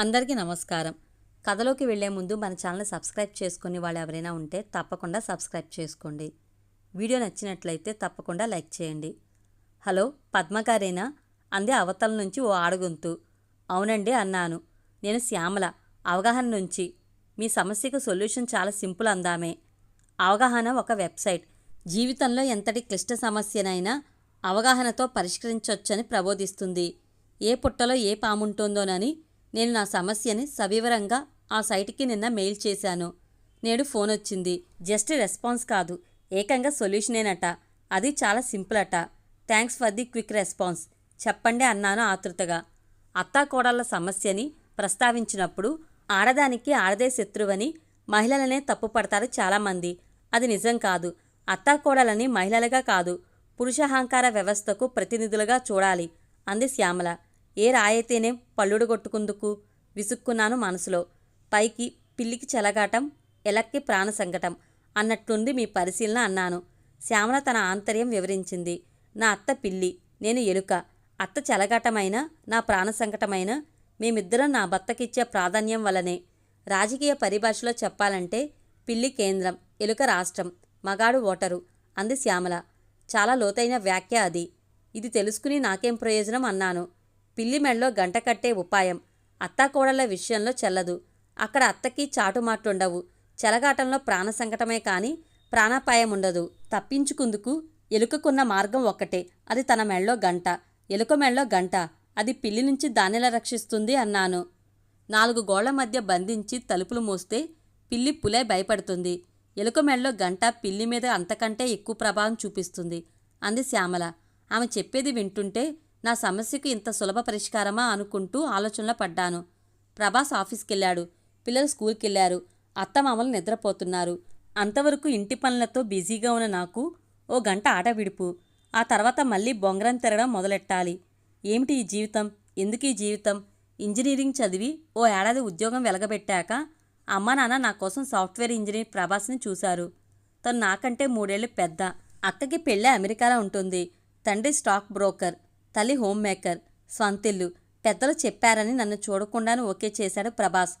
అందరికీ నమస్కారం. కథలోకి వెళ్ళే ముందు మన ఛానల్ సబ్స్క్రైబ్ చేసుకుని వాళ్ళు ఎవరైనా ఉంటే తప్పకుండా సబ్స్క్రైబ్ చేసుకోండి. వీడియో నచ్చినట్లయితే తప్పకుండా లైక్ చేయండి. హలో పద్మగారేనా అందే అవతల నుంచి ఓ ఆడగొంతు. అవునండి అన్నాను. నేను శ్యామల. అవగాహన నుంచి. మీ సమస్యకు సొల్యూషన్ చాలా సింపుల్ అందామే. అవగాహన ఒక వెబ్సైట్. జీవితంలో ఎంతటి క్లిష్ట సమస్యనైనా అవగాహనతో పరిష్కరించవచ్చని ప్రబోధిస్తుంది. ఏ పుట్టలో ఏ పాముంటుందోనని నేను నా సమస్యని సవివరంగా ఆ సైట్కి నిన్న మెయిల్ చేశాను. నేడు ఫోన్ వచ్చింది. జస్ట్ రెస్పాన్స్ కాదు. ఏకంగా సొల్యూషనేనట. అది చాలా సింపుల్ అట thanks for the quick response. చెప్పండి అన్నాను ఆతృతగా. అత్తాకోడళ్ళ సమస్యని ప్రస్తావించినప్పుడు ఆడదానికి ఆడదే శత్రువని మహిళలనే తప్పుపడతారు చాలామంది. అది నిజం కాదు. అత్తాకోడలని మహిళలుగా కాదు. పురుషహంకార వ్యవస్థకు ప్రతినిధులుగా చూడాలి. అంది శ్యామల. ఏ రాయితేనే పళ్ళుడు కొట్టుకుందుకు విసుక్కున్నాను మనసులో. పైకి పిల్లికి చెలగాటం ఎలక్కి ప్రాణ సంకటం అన్నట్లుంది మీ పరిశీలన అన్నాను. శ్యామల తన ఆంతర్యం వివరించింది. నా అత్త పిల్లి నేను ఎలుక. అత్త చెలగాటమైన నా ప్రాణ సంకటమైన మేమిద్దరం నా భర్తకిచ్చే ప్రాధాన్యం వలనే. రాజకీయ పరిభాషలో చెప్పాలంటే పిల్లి కేంద్రం ఎలుక రాష్ట్రం మగాడు ఓటరు అంది శ్యామల. చాలా లోతైన వ్యాఖ్య అది. ఇది తెలుసుకుని నాకేం ప్రయోజనం అన్నాను. పిల్లిమెళ్ళలో గంట కట్టే ఉపాయం. అత్తాకోడళ్ళ విషయంలో చెల్లదు. అక్కడ అత్తకి చాటుమాట్లుండవు చెలగాటంలో ప్రాణ సంకటమే కాని ప్రాణాపాయం ఉండదు తప్పించుకుందుకు ఎలుకకున్న మార్గం ఒక్కటే. అది తన మెళ్ళో గంట. ఎలుక మెళ్ళో గంట. అది పిల్లి నుంచి దానిలా రక్షిస్తుంది అన్నాను. నాలుగు గోళ్ళ మధ్య బంధించి తలుపులు మూస్తే పిల్లి పులే భయపడుతుంది. ఎలుక మెళ్ళలో గంట పిల్లి మీద అంతకంటే ఎక్కువ ప్రభావం చూపిస్తుంది. అంది శ్యామల. ఆమె చెప్పేది వింటుంటే నా సమస్యకు ఇంత సులభ పరిష్కారమా అనుకుంటూ ఆలోచనలో పడ్డాను. ప్రభాస్ ఆఫీస్కెళ్ళాడు. పిల్లలు స్కూల్కెళ్ళారు. అత్తమామలు నిద్రపోతున్నారు. అంతవరకు ఇంటి పనులతో బిజీగా ఉన్న నాకు ఓ గంట ఆట విడుపు. ఆ తర్వాత మళ్ళీ బొంగరం తిరగడం మొదలెట్టాలి. ఏమిటి ఈ జీవితం? ఎందుకు ఈ జీవితం? ఇంజనీరింగ్ చదివి ఓ ఏడాది ఉద్యోగం వెలగబెట్టాక అమ్మ నాన్న నా కోసం సాఫ్ట్వేర్ ఇంజనీర్ ప్రభాస్ని చూశారు. తను నాకంటే మూడేళ్ళు పెద్ద. అక్కకి పెళ్ళే అమెరికాలో ఉంటుంది. తండ్రి స్టాక్ బ్రోకర్. తల్లి హోమ్ మేకర్ స్వంతిల్లు పెద్దలు చెప్పారని నన్ను చూడకుండానే ఓకే చేశాడు ప్రభాస్.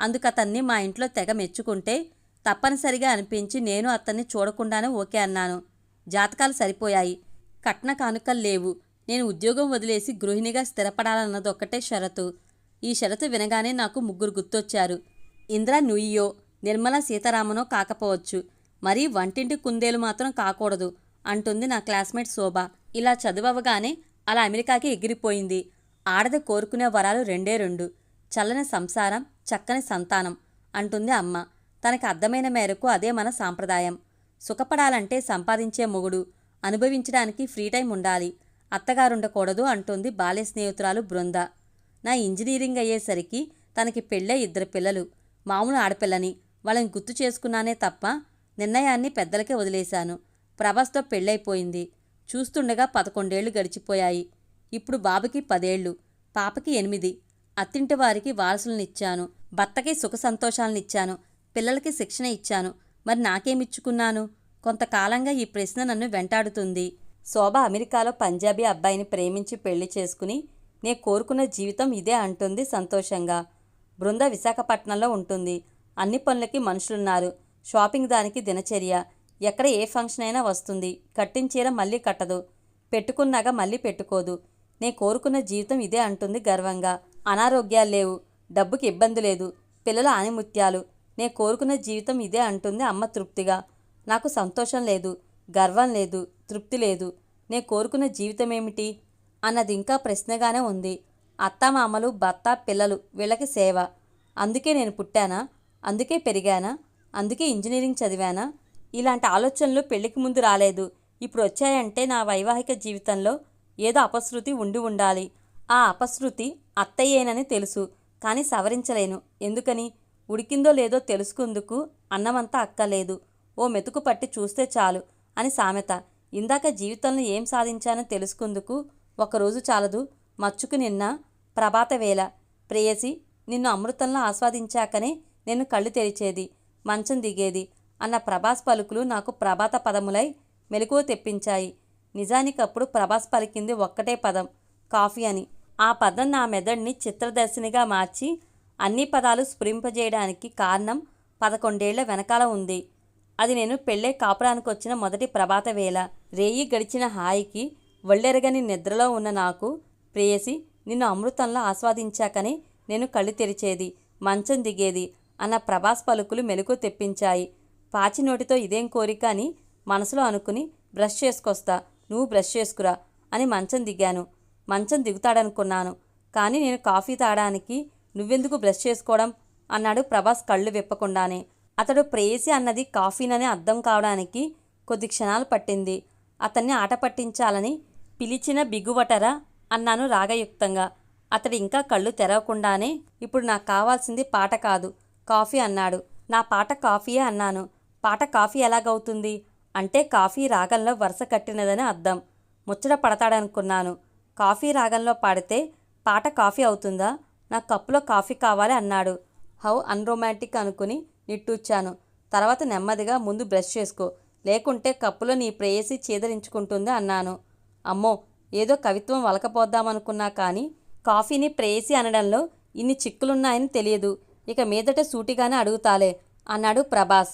అందుకు అతన్ని మా ఇంట్లో తెగ మెచ్చుకుంటే తప్పనిసరిగా అనిపించి నేను అతన్ని చూడకుండానే ఓకే అన్నాను. జాతకాలు సరిపోయాయి. కట్న కానుకలు లేవు. నేను ఉద్యోగం వదిలేసి గృహిణిగా స్థిరపడాలన్నది ఒక్కటే షరతు. ఈ షరతు వినగానే నాకు ముగ్గురు గుర్తొచ్చారు. ఇంద్రా నుయ్యో నిర్మలా సీతారామనో కాకపోవచ్చు. మరీ వంటింటి కుందేలు మాత్రం కాకూడదు అంటుంది నా క్లాస్మేట్ శోభ. ఇలా చదువవగానే అలా అమెరికాకి ఎగిరిపోయింది. ఆడది కోరుకునే వరాలు రెండే రెండు. చల్లని సంసారం చక్కని సంతానం అంటుంది అమ్మ. తనకి అర్థమైన మేరకు అదే మన సాంప్రదాయం. సుఖపడాలంటే సంపాదించే మొగుడు. అనుభవించడానికి ఫ్రీ టైం ఉండాలి. అత్తగారుండకూడదు అంటుంది బాల్య స్నేహితురాలు బృంద. నా ఇంజనీరింగ్ అయ్యేసరికి తనకి పెళ్ళే ఇద్దరు పిల్లలు. మామూలు ఆడపిల్లని. వాళ్ళని గుర్తు చేసుకున్నానే తప్ప నిర్ణయాన్ని పెద్దలకే వదిలేశాను. ప్రభాస్తో పెళ్ళైపోయింది. చూస్తుండగా పదకొండేళ్ళు గడిచిపోయాయి. ఇప్పుడు బాబుకి పదేళ్ళు పాపకి ఎనిమిది. అత్తింటి వారికి వారసులనిచ్చాను. భర్తకి సుఖ సంతోషాలనిచ్చాను. పిల్లలకి శిక్షణ ఇచ్చాను. మరి నాకేమిచ్చుకున్నాను? కొంతకాలంగా ఈ ప్రశ్న నన్ను వెంటాడుతుంది. శోభ అమెరికాలో పంజాబీ అబ్బాయిని ప్రేమించి పెళ్ళి చేసుకుని నే కోరుకున్న జీవితం ఇదే అంటుంది సంతోషంగా. బృంద విశాఖపట్నంలో ఉంటుంది. అన్ని పనులకి మనుషులున్నారు. షాపింగ్ దానికి దినచర్య. ఎక్కడ ఏ ఫంక్షన్ అయినా వస్తుంది. కట్టించీర మళ్ళీ కట్టదు. పెట్టుకున్నాక మళ్ళీ పెట్టుకోదు. నే కోరుకున్న జీవితం ఇదే అంటుంది గర్వంగా. అనారోగ్యాలు లేవు. డబ్బుకి ఇబ్బంది లేదు. పిల్లల ఆనిముత్యాలు. నే కోరుకున్న జీవితం ఇదే అంటుంది అమ్మ తృప్తిగా. నాకు సంతోషం లేదు. గర్వం లేదు. తృప్తి లేదు. నే కోరుకున్న జీవితం ఏమిటి అన్నది ఇంకా ప్రశ్నగానే ఉంది. అత్తమామలు భర్త పిల్లలు వీళ్ళకి సేవ. అందుకే నేను పుట్టానా? అందుకే పెరిగానా? అందుకే ఇంజనీరింగ్ చదివానా? ఇలాంటి ఆలోచనలు పెళ్ళికి ముందు రాలేదు. ఇప్పుడు వచ్చాయంటే నా వైవాహిక జీవితంలో ఏదో అపశృతి ఉండి ఉండాలి. ఆ అపశృతి అత్తయ్యేనని తెలుసు కానీ సవరించలేను. ఎందుకని? ఉడికిందో లేదో తెలుసుకుందుకు అన్నమంతా అక్కలేదు ఓ మెతుకు పట్టి చూస్తే చాలు అని సామెత. ఇందాక జీవితంలో ఏం సాధించానో తెలుసుకుందుకు ఒకరోజు చాలదు. మచ్చుకు నిన్న ప్రభాత వేళ. ప్రేయసి నిన్ను అమృతంలో ఆస్వాదించాకనే నేను కళ్ళు తెరిచేది మంచం దిగేది. అన్న ప్రభాస్ పలుకులు నాకు ప్రభాత పదములై మెలకువ తెప్పించాయి. నిజానికప్పుడు ప్రభాస్ పలికింది ఒక్కటే పదం కాఫీ అని. ఆ పదం నా మెదడ్ని చిత్రదర్శినిగా మార్చి అన్ని పదాలు స్ఫురింపజేయడానికి కారణం పదకొండేళ్ళ వెనకాల ఉంది. అది నేను పెళ్ళే కాపురానికి వచ్చిన మొదటి ప్రభాత వేళ. రేయి గడిచిన హాయికి ఒళ్ళెరగని నిద్రలో ఉన్న నాకు ప్రేయసి నిన్ను అమృతంలో ఆస్వాదించాకని నేను కళ్ళు తెరిచేది మంచం దిగేది అన్న ప్రభాస్ పలుకులు మెలకు తెప్పించాయి. పాచి నోటితో ఇదేం కోరిక అని మనసులో అనుకుని బ్రష్ చేసుకొస్తా. నువ్వు బ్రష్ చేసుకురా అని మంచం దిగాను. మంచం దిగుతాడనుకున్నాను. కానీ నేను కాఫీ తాగడానికి నువ్వెందుకు బ్రష్ చేసుకోవడం? అన్నాడు ప్రభాస్ కళ్ళు విప్పకుండానే. అతడు ప్రేయసి అన్నది కాఫీనని అర్థం కావడానికి కొద్ది క్షణాలు పట్టింది. అతన్ని ఆట పట్టించాలని పిలిచిన బిగువటరా అన్నాను రాగయుక్తంగా. అతడు ఇంకా కళ్ళు తెరవకుండానే ఇప్పుడు నాకు కావాల్సింది పాట కాదు కాఫీ అన్నాడు. నా పాట కాఫీయే అన్నాను. పాట కాఫీ ఎలాగవుతుంది? అంటే కాఫీ రాగంలో వరుస కట్టినదని అర్థం. ముచ్చట పడతాడనుకున్నాను. కాఫీ రాగంలో పాడితే పాట కాఫీ అవుతుందా? నా కప్పులో కాఫీ కావాలి అన్నాడు. హౌ అన్రొమాంటిక్ అనుకుని నిట్టూర్చాను. తర్వాత నెమ్మదిగా ముందు బ్రష్ చేసుకో. లేకుంటే కప్పులో నీ ప్రేయసి చేదరించుకుంటుంది అన్నాను. అమ్మో ఏదో కవిత్వం వలకపోద్దామనుకున్నా కానీ కాఫీని ప్రేయసి అనడంలో ఇన్ని చిక్కులున్నాయని తెలియదు. ఇక మీదట సూటిగానే అడుగుతాలే అన్నాడు ప్రభాస్.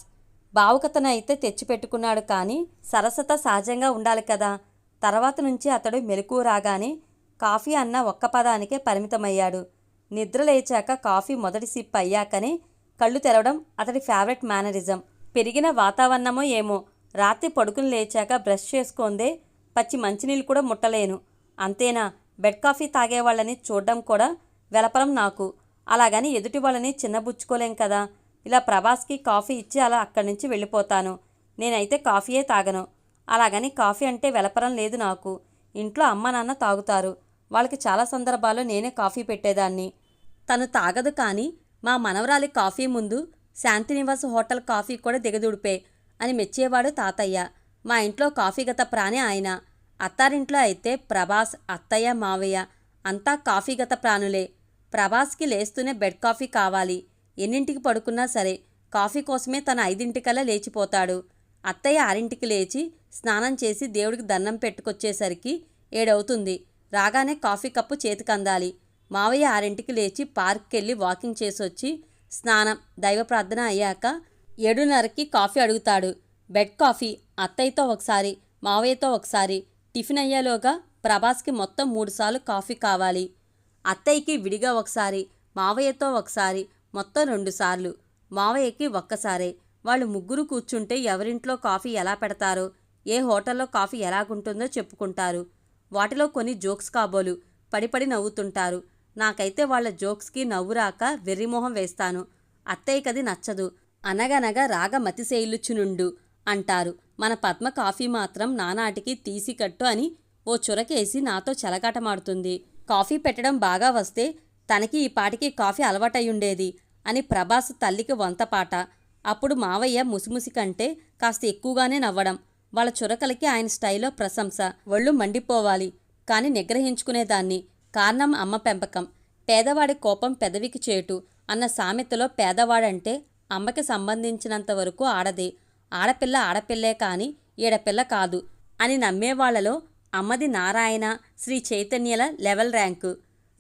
భావుకతను అయితే తెచ్చిపెట్టుకున్నాడు కానీ సరసత సహజంగా ఉండాలి కదా. తర్వాత నుంచి అతడు మెలకు రాగానే కాఫీ అన్న ఒక్క పదానికే పరిమితమయ్యాడు. నిద్ర లేచాక కాఫీ మొదటి సిప్ అయ్యాకనే కళ్ళు తెరవడం అతడి ఫేవరెట్ మేనరిజం. పెరిగిన వాతావరణమో ఏమో. రాత్రి పడుకుని లేచాక బ్రష్ చేసుకుందే పచ్చి మంచినీళ్ళు కూడా ముట్టలేను. అంతేనా? బెడ్ కాఫీ తాగేవాళ్ళని చూడడం కూడా వెలపరం నాకు. అలాగని ఎదుటి వాళ్ళని చిన్నబుచ్చుకోలేం కదా. ఇలా ప్రభాస్కి కాఫీ ఇచ్చి అలా అక్కడి నుంచి వెళ్ళిపోతాను. నేనైతే కాఫీయే తాగను. అలాగని కాఫీ అంటే వెలపరం లేదు నాకు. ఇంట్లో అమ్మ నాన్న తాగుతారు. వాళ్ళకి చాలా సందర్భాల్లో నేనే కాఫీ పెట్టేదాన్ని. తను తాగదు కానీ మా మనవరాలి కాఫీ ముందు శాంతినివాస్ హోటల్ కాఫీ కూడా దిగదుడిపే అని మెచ్చేవాడు తాతయ్య. మా ఇంట్లో కాఫీ గత ప్రాణి ఆయన. అత్తారింట్లో అయితే ప్రభాస్ అత్తయ్య మావయ్య అంతా కాఫీ గత ప్రాణులే. ప్రభాస్కి లేస్తూనే బెడ్ కాఫీ కావాలి. ఎన్నింటికి పడుకున్నా సరే కాఫీ కోసమే తన ఐదింటికల్లా లేచిపోతాడు. అత్తయ్య ఆరింటికి లేచి స్నానం చేసి దేవుడికి దండం పెట్టుకొచ్చేసరికి ఏడవుతుంది. రాగానే కాఫీ కప్పు చేతికందాలి. మావయ్య ఆరింటికి లేచి పార్క్కి వెళ్ళి వాకింగ్ చేసొచ్చి స్నానం దైవ ప్రార్థన అయ్యాక ఏడున్నరకి కాఫీ అడుగుతాడు. బెడ్ కాఫీ అత్తయ్యతో ఒకసారి మావయ్యతో ఒకసారి టిఫిన్ అయ్యేలోగా ప్రభాస్కి మొత్తం మూడుసార్లు కాఫీ కావాలి. అత్తయ్యకి విడిగా ఒకసారి మావయ్యతో ఒకసారి మొత్తం రెండుసార్లు మావయ్యకి ఒక్కసారే. వాళ్ళు ముగ్గురు కూర్చుంటే ఎవరింట్లో కాఫీ ఎలా పెడతారో ఏ హోటల్లో కాఫీ ఎలాగుంటుందో చెప్పుకుంటారు. వాటిలో కొన్ని జోక్స్ కాబోలు. పడిపడి నవ్వుతుంటారు. నాకైతే వాళ్ళ జోక్స్కి నవ్వురాక వెర్రిమోహం వేస్తాను. అత్తయ్యకది నచ్చదు. అనగనగా రాగ మతిశైలుచునుండు అంటారు. మన పద్మ కాఫీ మాత్రం నానాటికి తీసికట్టు అని ఓ చురకేసి నాతో చెలగాటమాడుతుంది. కాఫీ పెట్టడం బాగా వస్తే తనకి ఈ పాటికి కాఫీ అలవాటయ్యుండేది అని ప్రభాస్ తల్లికి వంతపాట అప్పుడు మావయ్య ముసిముసి కంటే కాస్త ఎక్కువగానే నవ్వడం వాళ్ళ చురకలకి ఆయన స్టైల్లో ప్రశంస. ఒళ్ళు మండిపోవాలి కాని నిగ్రహించుకునేదాన్ని. కారణం అమ్మ పెంపకం. పేదవాడి కోపం పెదవికి చేటు అన్న సామెతలో పేదవాడంటే అమ్మకి సంబంధించినంత వరకు ఆడదే. ఆడపిల్ల ఆడపిల్లే కాని ఈడపిల్ల కాదు అని నమ్మేవాళ్ళలో అమ్మది నారాయణ శ్రీ చైతన్యల లెవెల్ ర్యాంకు.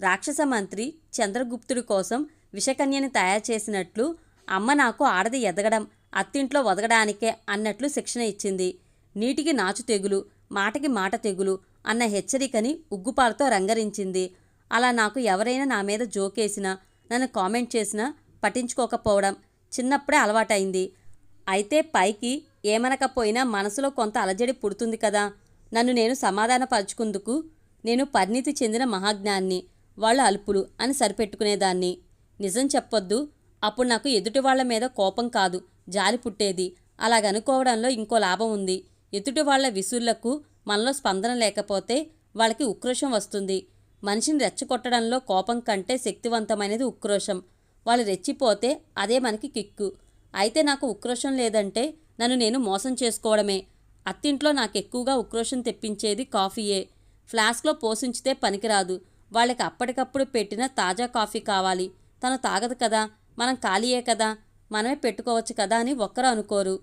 రాక్షస మంత్రి చంద్రగుప్తుడి కోసం విషకన్యని తయారు చేసినట్లు అమ్మ నాకు ఆడది ఎదగడం అత్తింట్లో వదగడానికే అన్నట్లు శిక్షణ ఇచ్చింది. నీటికి నాచు తెగులు మాటకి మాట తెగులు అన్న హెచ్చరికని ఉగ్గుపాలతో రంగరించింది. అలా నాకు ఎవరైనా నా మీద జోకేసినా నన్ను కామెంట్ చేసినా పట్టించుకోకపోవడం చిన్నప్పుడే అలవాటైంది. అయితే పైకి ఏమనకపోయినా మనసులో కొంత అలజడి పుడుతుంది కదా. నన్ను నేను సమాధానపరుచుకుందుకు నేను పరిణితి చెందిన మహాజ్ఞాన్ని. వాళ్ళ అల్పులు అని సరిపెట్టుకునేదాన్ని. నిజం చెప్పొద్దు అప్పుడు నాకు ఎదుటి వాళ్ళ మీద కోపం కాదు జాలి పుట్టేది. అలాగనుకోవడంలో ఇంకో లాభం ఉంది. ఎదుటి వాళ్ళ విసుళ్ళకు మనలో స్పందన లేకపోతే వాళ్ళకి ఉక్రోషం వస్తుంది. మనిషిని రెచ్చగొట్టడంలో కోపం కంటే శక్తివంతమైనది ఉక్రోషం. వాళ్ళు రెచ్చిపోతే అదే మనకి కిక్కు. అయితే నాకు ఉక్రోషం లేదంటే నన్ను నేను మోసం చేసుకోవడమే. అత్తింట్లో నాకు ఎక్కువగా ఉక్రోషం తెప్పించేది కాఫీయే. ఫ్లాస్క్లో పోషించితే పనికిరాదు. వాళ్ళకి అప్పటికప్పుడు పెట్టిన తాజా కాఫీ కావాలి. తను తాగదు కదా మనం ఖాళీయే కదా మనమే పెట్టుకోవచ్చు కదా అని ఒక్కరు అనుకోరు.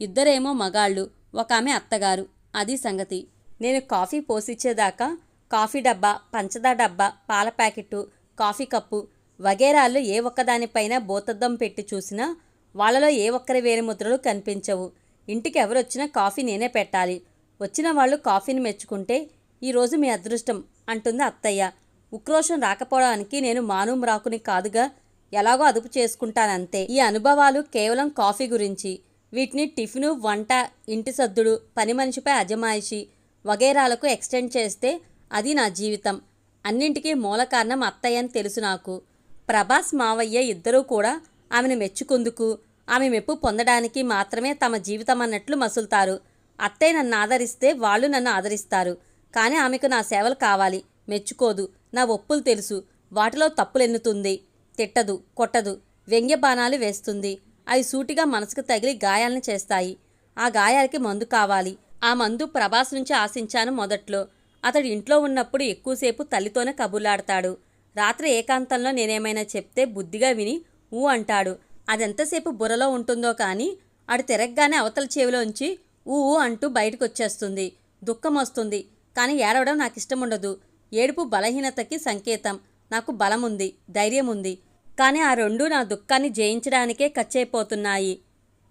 ఇద్దరేమో మగాళ్ళు ఒక ఆమె అత్తగారు. అది సంగతి. నేను కాఫీ పోసిచ్చేదాకా కాఫీ డబ్బా పంచదార డబ్బా పాల ప్యాకెట్టు కాఫీ కప్పు వగేరాళ్ళు ఏ ఒక్కదానిపైన బోతద్దం పెట్టి చూసినా వాళ్ళలో ఏ ఒక్కరి వేలిముద్రలు కనిపించవు. ఇంటికి ఎవరొచ్చినా కాఫీ నేనే పెట్టాలి. వచ్చిన వాళ్ళు కాఫీని మెచ్చుకుంటే ఈరోజు మీ అదృష్టం అంటుంది అత్తయ్య. ఉక్రోషం రాకపోవడానికి నేను మానూం రాకుని కాదుగా ఎలాగో అదుపు చేసుకుంటానంతే. ఈ అనుభవాలు కేవలం కాఫీ గురించి. వీటిని టిఫిను వంట ఇంటి సద్దుడు పని మనిషిపై అజమాయిషి వగేరాలకు ఎక్స్టెండ్ చేస్తే అది నా జీవితం. అన్నింటికీ మూల కారణం అత్తయ్య అని తెలుసు నాకు. ప్రభాస్ మావయ్య ఇద్దరూ కూడా ఆమెను మెచ్చుకుందుకు ఆమె మెప్పు పొందడానికి మాత్రమే తమ జీవితం అన్నట్లు మసులుతారు. అత్తయ్య నన్ను ఆదరిస్తే వాళ్ళు నన్ను ఆదరిస్తారు. కానీ ఆమెకు నా సేవలు కావాలి. మెచ్చుకోదు. నా ఒప్పులు తెలుసు. వాటిలో తప్పులెన్నుతుంది. తిట్టదు కొట్టదు వ్యంగ్య బాణాలు వేస్తుంది. అవి సూటిగా మనసుకు తగిలి గాయాలను చేస్తాయి. ఆ గాయాలకి మందు కావాలి. ఆ మందు ప్రభాస్ నుంచి ఆశించాను మొదట్లో. అతడు ఇంట్లో ఉన్నప్పుడు ఎక్కువసేపు తల్లితోనే కబుర్లాడతాడు. రాత్రి ఏకాంతంలో నేనేమైనా చెప్తే బుద్ధిగా విని ఊ అంటాడు. అదెంతసేపు బుర్రలో ఉంటుందో కానీ అడు తిరగగానే అవతల చెవిలోంచి ఊ ఊ అంటూ బయటకు వచ్చేస్తుంది దుఃఖం వస్తుంది కానీ ఏడవడం నాకు ఇష్టం ఉండదు ఏడుపు బలహీనతకి సంకేతం. నాకు బలం ఉంది ధైర్యం ఉంది కానీ ఆ రెండు నా దుఃఖాన్ని జయించడానికే ఖర్చయిపోతున్నాయి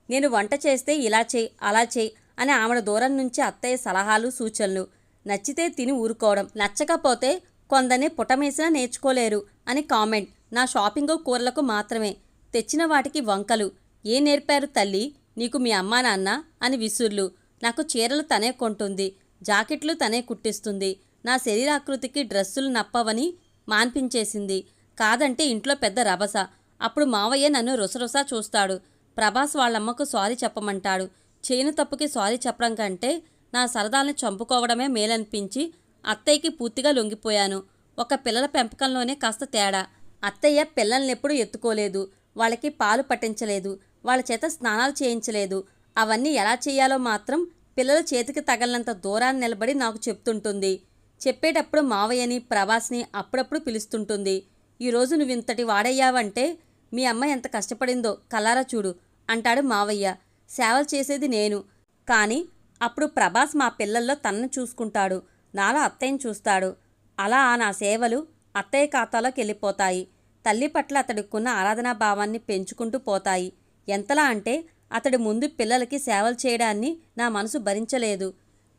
నేను వంట చేస్తే ఇలా చేయి అలా చేయి అని ఆమెడ దూరం నుంచి అత్తయ్య సలహాలు సూచనలు. నచ్చితే తిని ఊరుకోవడం. నచ్చకపోతే కొందరిని పుటమేసినా నేర్చుకోలేరు అని కామెంట్. నా షాపింగ్ కూరలకు మాత్రమే. తెచ్చిన వాటికి వంకలు. ఏ నేర్పారు తల్లి? నీకు మీ అమ్మా నాన్న అని విసుర్లు. నాకు చీరలు తనే కొంటుంది. జాకెట్లు తనే కుట్టిస్తుంది. నా శరీరాకృతికి డ్రెస్సులు నప్పవని మాన్పించేసింది. కాదంటే ఇంట్లో పెద్ద రభస. అప్పుడు మావయ్య నన్ను రుసరుసా చూస్తాడు. ప్రభాస్ వాళ్ళమ్మకు సారీ చెప్పమంటాడు. చేయని తప్పుకి సారీ చెప్పడం కంటే నా సరదాల్ని చంపుకోవడమే మేలనిపించి అత్తయ్యకి పూర్తిగా లొంగిపోయాను. ఒక పిల్లల పెంపకంలోనే కాస్త తేడా. అత్తయ్య పిల్లల్నెప్పుడు ఎత్తుకోలేదు. వాళ్ళకి పాలు పట్టించలేదు. వాళ్ళ చేత స్నానాలు చేయించలేదు. అవన్నీ ఎలా చేయాలో మాత్రం పిల్లల చేతికి తగలనంత దూరాన్ని నిలబడి నాకు చెప్తుంటుంది. చెప్పేటప్పుడు మావయ్యని ప్రభాస్ని అప్పుడప్పుడు పిలుస్తుంటుంది. ఈరోజు నువ్వు ఇంతటి వాడయ్యావంటే మీ అమ్మ ఎంత కష్టపడిందో కలారా చూడు అంటాడు మావయ్య. సేవలు చేసేది నేను. కానీ అప్పుడు ప్రభాస్ మా పిల్లల్లో తనను చూసుకుంటాడు. నాలో అత్తయ్యని చూస్తాడు. అలా నా సేవలు అత్తయ్య ఖాతాలోకి వెళ్ళిపోతాయి. తల్లి పట్ల అతడుకున్న ఆరాధనా భావాన్ని పెంచుకుంటూ పోతాయి. ఎంతలా అంటే అతడి ముందు పిల్లలకి సేవలు చేయడాన్ని నా మనసు భరించలేదు.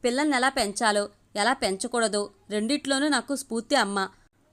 పిల్లల్ని ఎలా పెంచాలో ఎలా పెంచకూడదో? రెండిట్లోనూ నాకు స్ఫూర్తి అమ్మ.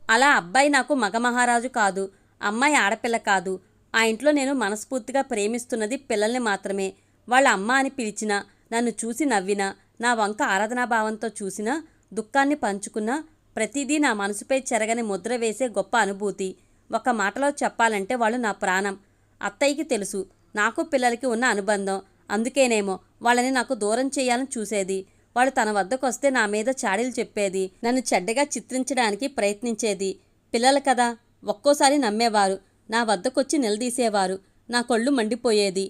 అలా అబ్బాయి నాకు మగ మహారాజు కాదు అమ్మాయి ఆడపిల్ల కాదు. ఆ ఇంట్లో నేను మనస్ఫూర్తిగా ప్రేమిస్తున్నది పిల్లల్ని మాత్రమే. వాళ్ళ అమ్మ అని పిలిచినా నన్ను చూసి నవ్వినా నా వంక ఆరాధనాభావంతో చూసినా దుఃఖాన్ని పంచుకున్నా ప్రతిదీ నా మనసుపై చెరగని ముద్ర వేసే గొప్ప అనుభూతి. ఒక మాటలో చెప్పాలంటే వాళ్ళు నా ప్రాణం. అత్తయ్యకి తెలుసు నాకు పిల్లలకి ఉన్న అనుబంధం. అందుకేనేమో వాళ్ళని నాకు దూరం చేయాలని చూసేది. వాడు తన వద్దకు వస్తే నా మీద చాడీలు చెప్పేది నన్ను చెడ్డగా చిత్రించడానికి ప్రయత్నించేది. పిల్లలు కదా ఒక్కోసారి నమ్మేవారు నా వద్దకొచ్చి నిలదీసేవారు నా కొళ్ళు మండిపోయేది.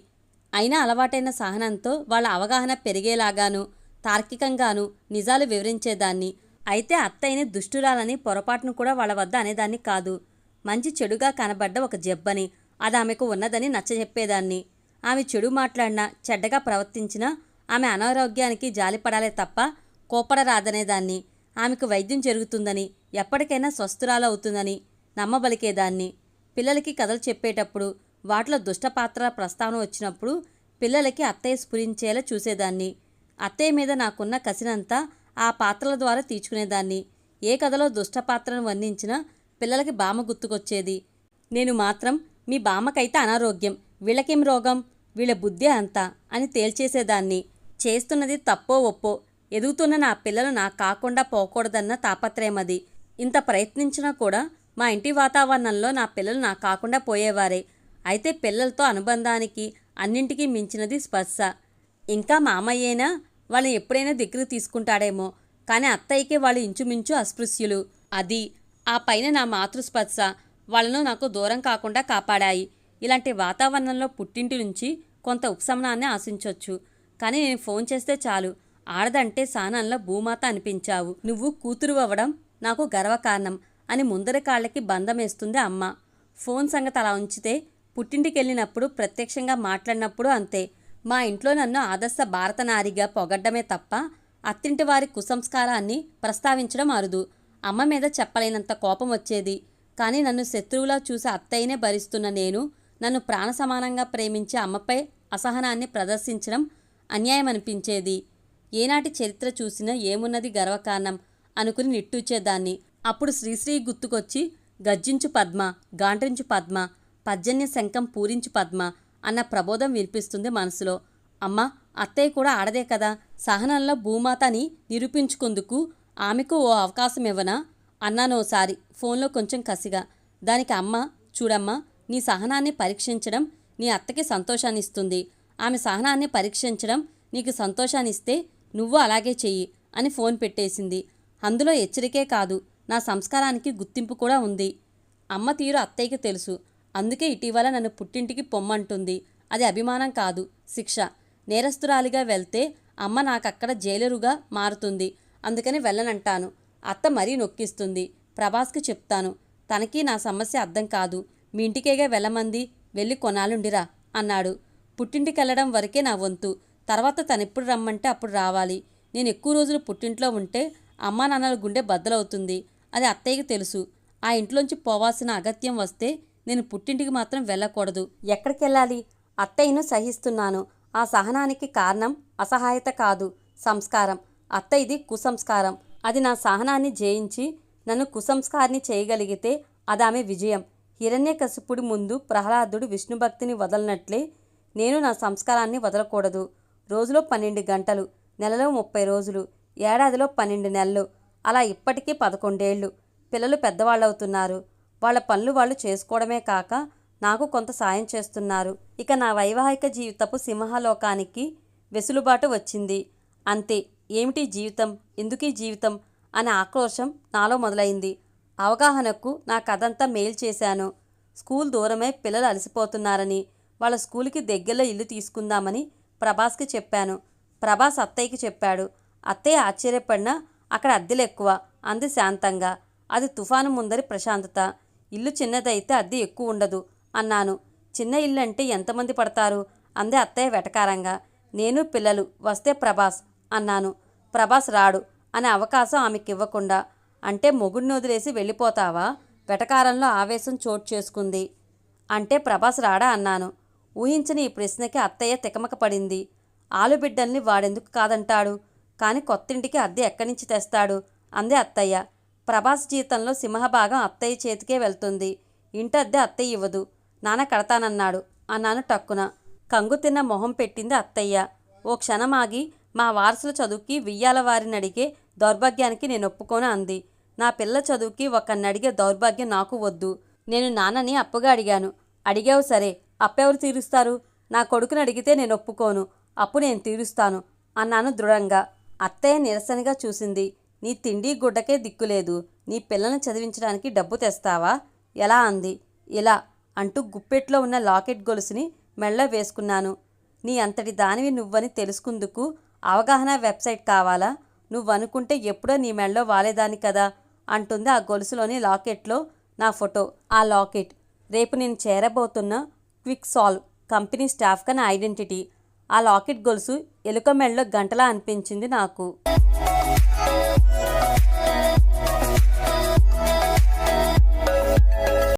అయినా అలవాటైన సహనంతో వాళ్ళ అవగాహన పెరిగేలాగాను తార్కికంగాను నిజాలు వివరించేదాన్ని. అయితే అత్తయ్యని దుష్టురాలని పొరపాటును కూడా వాళ్ళ వద్ద అనేదాన్ని కాదు. మంచి చెడుగా కనబడ్డ ఒక జబ్బని అది ఆమెకు ఉన్నదని నచ్చజెప్పేదాన్ని. ఆమె చెడు మాట్లాడినా చెడ్డగా ప్రవర్తించినా ఆమె అనారోగ్యానికి జాలిపడాలే తప్ప కోపడరాదనేదాన్ని ఆమెకు వైద్యం జరుగుతుందని ఎప్పటికైనా స్వస్థురాలవుతుందని నమ్మబలికేదాన్ని. పిల్లలకి కథలు చెప్పేటప్పుడు వాటిలో దుష్టపాత్ర ప్రస్తావన వచ్చినప్పుడు పిల్లలకి అత్తయ్య స్ఫురించేలా చూసేదాన్ని. అత్తయ్య మీద నాకున్న కసినంతా ఆ పాత్రల ద్వారా తీర్చుకునేదాన్ని. ఏ కథలో దుష్టపాత్రను వర్ణించినా పిల్లలకి బామ గుర్తుకొచ్చేది. నేను మాత్రం మీ బామ్మకైతే అనారోగ్యం వీళ్ళకేం రోగం వీళ్ళ బుద్ధి అంతా అని తేల్చేసేదాన్ని. చేస్తున్నది తప్పో ఒప్పో. ఎదుగుతున్న నా పిల్లలు నాకు కాకుండా పోకూడదన్న తాపత్రయం అది ఇంత ప్రయత్నించినా కూడా మా ఇంటి వాతావరణంలో నా పిల్లలు నాకు కాకుండా పోయేవారే. అయితే పిల్లలతో అనుబంధానికి అన్నింటికీ మించినది స్పర్శ. ఇంకా మామయ్యేనా? వాళ్ళని ఎప్పుడైనా దగ్గర తీసుకుంటాడేమో. కానీ అత్తయ్యకి వాళ్ళు ఇంచుమించు అస్పృశ్యులు. అది ఆ పైన నా మాతృస్పర్శ వాళ్ళను నాకు దూరం కాకుండా కాపాడాయి. ఇలాంటి వాతావరణంలో పుట్టింటి నుంచి కొంత ఉపశమనాన్ని ఆశించవచ్చు కానీ నేను ఫోన్ చేస్తే చాలు. ఆడదంటే సానంలో భూమాత అనిపించావు. నువ్వు కూతురు అవ్వడం నాకు గర్వకారణం అని ముందరి కాళ్ళకి బంధమేస్తుంది అమ్మ. ఫోన్ సంగతి అలా ఉంచితే పుట్టింటికెళ్ళినప్పుడు ప్రత్యక్షంగా మాట్లాడినప్పుడు అంతే. మా ఇంట్లో నన్ను ఆదర్శ భారత నారిగా పొగడ్డమే తప్ప అత్తింటి వారి కుసంస్కారాన్ని ప్రస్తావించడం అరుదు. అమ్మ మీద చెప్పలేనంత కోపం వచ్చేది. కానీ నన్ను శత్రువులా చూసి అత్తయ్యనే భరిస్తున్న నేను నన్ను ప్రాణ సమానంగా ప్రేమించే అమ్మపై అసహనాన్ని ప్రదర్శించడం అన్యాయం అనిపించేది ఏనాటి చరిత్ర చూసినా ఏమున్నది గర్వకారణం అనుకుని నిట్టూచేదాన్ని అప్పుడు శ్రీశ్రీ గుర్తుకొచ్చి గర్జించు పద్మ గాండ్రించు పద్మ పర్జన్య శంఖం పూరించు పద్మ అన్న ప్రబోధం వినిపిస్తుంది మనసులో. అమ్మ అత్తయ్య కూడా ఆడదే కదా సహనంలో భూమాతని నిరూపించుకుందుకు ఆమెకు ఓ అవకాశం ఇవ్వనా అన్నానోసారి ఫోన్లో కొంచెం కసిగా. దానికి అమ్మ చూడమ్మా నీ సహనాన్ని పరీక్షించడం నీ అత్తకి సంతోషాన్నిస్తుంది. ఆమె సహనాన్ని పరీక్షించడం నీకు సంతోషాన్నిస్తే నువ్వు అలాగే చెయ్యి అని ఫోన్ పెట్టేసింది. అందులో హెచ్చరికే కాదు నా సంస్కారానికి గుర్తింపు కూడా ఉంది. అమ్మ తీరు అత్తయ్యకి తెలుసు. అందుకే ఇటీవల నన్ను పుట్టింటికి పొమ్మంటుంది. అది అభిమానం కాదు శిక్ష. నేరస్తురాలిగా వెళ్తే అమ్మ నాకక్కడ జైలరుగా మారుతుంది. అందుకని వెళ్ళనంటాను. అత్త మరీ నొక్కిస్తుంది. ప్రభాస్కి చెప్తాను. తనకి నా సమస్య అర్థం కాదు. మీ ఇంటికేగా వెళ్ళమంది? వెళ్ళి కొనాలుండిరా అన్నాడు. పుట్టింటికి వెళ్ళడం వరకే నా వంతు. తర్వాత తనెప్పుడు రమ్మంటే అప్పుడు రావాలి. నేను ఎక్కువ రోజులు పుట్టింట్లో ఉంటే అమ్మా నాన్నల గుండె బద్దలవుతుంది. అది అత్తయ్యకి తెలుసు. ఆ ఇంట్లోంచి పోవాల్సిన అగత్యం వస్తే నేను పుట్టింటికి మాత్రం వెళ్ళకూడదు. ఎక్కడికి వెళ్ళాలి? అత్తయ్యను సహిస్తున్నాను. ఆ సహనానికి కారణం అసహాయత కాదు. సంస్కారం. అత్తయ్యది కుసంస్కారం. అది నా సహనాన్ని జయించి నన్ను కుసంస్కారిని చేయగలిగితే అదామె విజయం. హిరణ్యకశిపుడి ముందు ప్రహ్లాదుడు విష్ణుభక్తిని వదలనట్లే నేను నా సంస్కారాన్ని వదలకూడదు. రోజులో పన్నెండు గంటలు నెలలో ముప్పై రోజులు ఏడాదిలో పన్నెండు నెలలు అలా ఇప్పటికీ పదకొండేళ్ళు. పిల్లలు పెద్దవాళ్ళవుతున్నారు. వాళ్ళ పనులు వాళ్ళు చేసుకోవడమే కాక నాకు కొంత సాయం చేస్తున్నారు. ఇక నా వైవాహిక జీవితపు సింహలోకానికి వెసులుబాటు వచ్చింది. అంతే ఏమిటి జీవితం? ఎందుకీ జీవితం? అనే ఆక్రోశం నాలో మొదలైంది. అవగాహనకు నా కథంతా మెయిల్ చేశాను. స్కూల్ దూరమై పిల్లలు అలసిపోతున్నారని వాళ్ళ స్కూల్కి దగ్గరలో ఇల్లు తీసుకుందామని ప్రభాస్కి చెప్పాను. ప్రభాస్ అత్తయ్యకి చెప్పాడు. అత్తయ్య ఆశ్చర్యపడినా అక్కడ అద్దెలు ఎక్కువ అంది శాంతంగా. అది తుఫాను ముందరి ప్రశాంతత. ఇల్లు చిన్నదైతే అద్దె ఎక్కువ ఉండదు అన్నాను. చిన్న ఇల్లు అంటే ఎంతమంది పడతారు? అందే అత్తయ్య వెటకారంగా. నేను పిల్లలు వస్తే ప్రభాస్ అన్నాను. ప్రభాస్ రాడు అనే అవకాశం ఆమెకి ఇవ్వకుండా అంటే మొగుడిని వదిలేసి వెళ్ళిపోతావా? వెటకారంలో ఆవేశం చోటు చేసుకుంది. అంటే ప్రభాస్ రాడా? అన్నాను. ఊహించని ఈ ప్రశ్నకి అత్తయ్య తికమక పడింది. ఆలుబిడ్డల్ని వాడెందుకు కాదంటాడు? కానీ కొత్తింటికి అద్దె ఎక్కడి నుంచి తెస్తాడు? అంది అత్తయ్య. ప్రభాస్ జీతంలో సింహభాగం అత్తయ్య చేతికే వెళ్తుంది. ఇంటి అద్దె అత్తయ్య ఇవ్వదు. నాన్న కడతానన్నాడు. అన్నాను టక్కున. కంగు తిన్న మొహం పెట్టింది అత్తయ్య. ఓ క్షణం ఆగి మా వారసుల చదువుకి వియ్యాల వారిని అడిగే దౌర్భాగ్యానికి నేను ఒప్పుకొని అంది. నా పిల్ల చదువుకి ఒకరిని అడిగే దౌర్భాగ్యం నాకు వద్దు. నేను నాన్నని అప్పుగా అడిగాను. అడిగావు సరే. అప్పెవరు తీరుస్తారు? నా కొడుకుని అడిగితే నేను ఒప్పుకోను. అప్పు నేను తీరుస్తాను అన్నాను దృఢంగా. అత్తయ్య నిరసనగా చూసింది. నీ తిండి గుడ్డకే దిక్కులేదు. నీ పిల్లల్ని చదివించడానికి డబ్బు తెస్తావా? ఎలా అంది. ఇలా అంటూ గుప్పెట్లో ఉన్న లాకెట్ గొలుసుని మెళ్ళ వేసుకున్నాను. నీ అంతటి దానివి నువ్వని తెలుసుకుందుకు అవగాహన వెబ్సైట్ కావాలా? నువ్వనుకుంటే ఎప్పుడో నీ మెళ్ళో వాలేదాన్ని కదా? అంటుంది ఆ గొలుసులోని లాకెట్లో నా ఫోటో. ఆ లాకెట్. రేపు నేను చేరబోతున్న క్విక్ సాల్వ్ కంపెనీ స్టాఫ్ కన్నా ఐడెంటిటీ. ఆ లాకెట్ గొలుసు ఎలుక మెళ్ళలో గంటలా అనిపించింది నాకు.